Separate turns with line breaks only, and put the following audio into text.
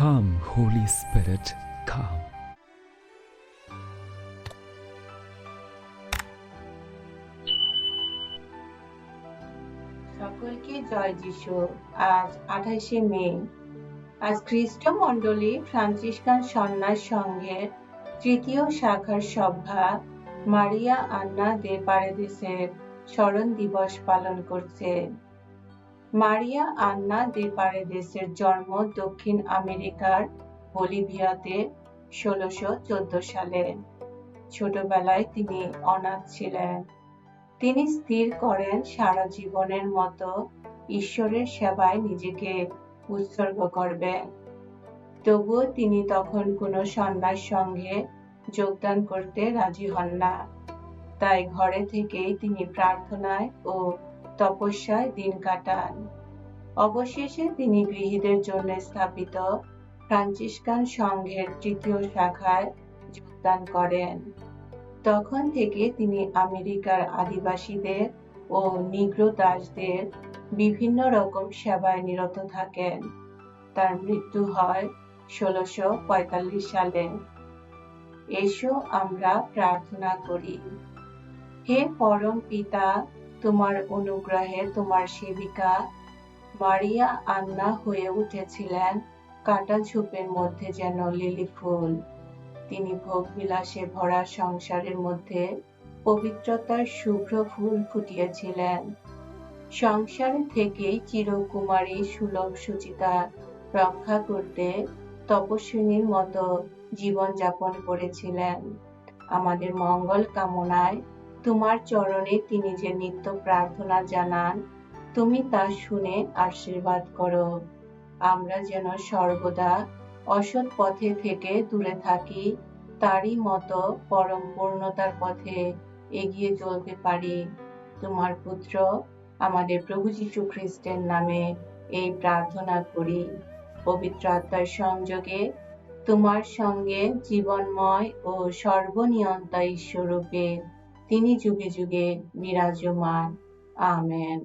Come, Holy Spirit, come.
সকলকে জয় যিশু। আজ আঠাশে মে। আজ খ্রিস্ট মণ্ডলী ফ্রান্সিসকান সন্ন্যাস সংঘের তৃতীয় শাখার সভা মারিয়া আন্না দে পারেদেসের স্মরণ দিবস পালন করছে। মারিয়া আন্না দে পারেদেসের জন্ম দক্ষিণ আমেরিকার বলিভিয়াতে ষোলোশো সালে। ছোটবেলায় তিনি অনাথ ছিলেন। তিনি স্থির করেন সারা জীবনের মতো ঈশ্বরের সেবায় নিজেকে উৎসর্গ করবেন তবুও তিনি তখন কোনো সন্ন্যাস সঙ্গে যোগদান করতে রাজি হন না। তাই ঘরে থেকেই তিনি প্রার্থনায় ও তপস্যায় দিন কাটান। অবশেষে তিনি গৃহীদের জন্য স্থাপিত ফ্রান্সিসকান সংঘের তৃতীয় শাখায় যোগদান করেন। তখন থেকে তিনি আমেরিকার আদিবাসীদের ও নিগ্রো দাসদের বিভিন্ন রকম সেবায় নিরত থাকেন। তার মৃত্যু হয় ষোলোশো সালে। এসো আমরা প্রার্থনা করি। হে পরম পিতা তোমার অনুগ্রহে তোমার সেবিকা মারিয়া আন্না হয়ে উঠেছিলেন কাটা ঝোপের মধ্যে যেন লিলি ফুল। তিনি ভোগ বিলাসে ভরা সংসারের মধ্যে পবিত্রতার শুভ্র ফুল ফুটিয়েছিলেন। সংসার থেকেই চিরকুমারী সুলভ সুচিতা রক্ষা করতে তপস্বিনীর মতো জীবন যাপন করেছিলেন। আমাদের মঙ্গল কামনায় তোমার চরণে তিনি যে নিত্য প্রার্থনা জানান, তুমি তা শুনে আশীর্বাদ করো। আমরা যেন সর্বদা অসৎ পথে থেকে দূরে থাকি, তারই মতো পরম পূর্ণতার পথে এগিয়ে চলতে পারি। তোমার পুত্র আমাদের প্রভু যীশু খ্রিস্টের নামে এই প্রার্থনা করি। পবিত্র আত্মার সংযোগে তোমার সঙ্গে জীবনময় ও সর্বনিয়ন্তা ঈশ্বরূপে তিনি যুগে যুগে বিরাজমান। আমেন।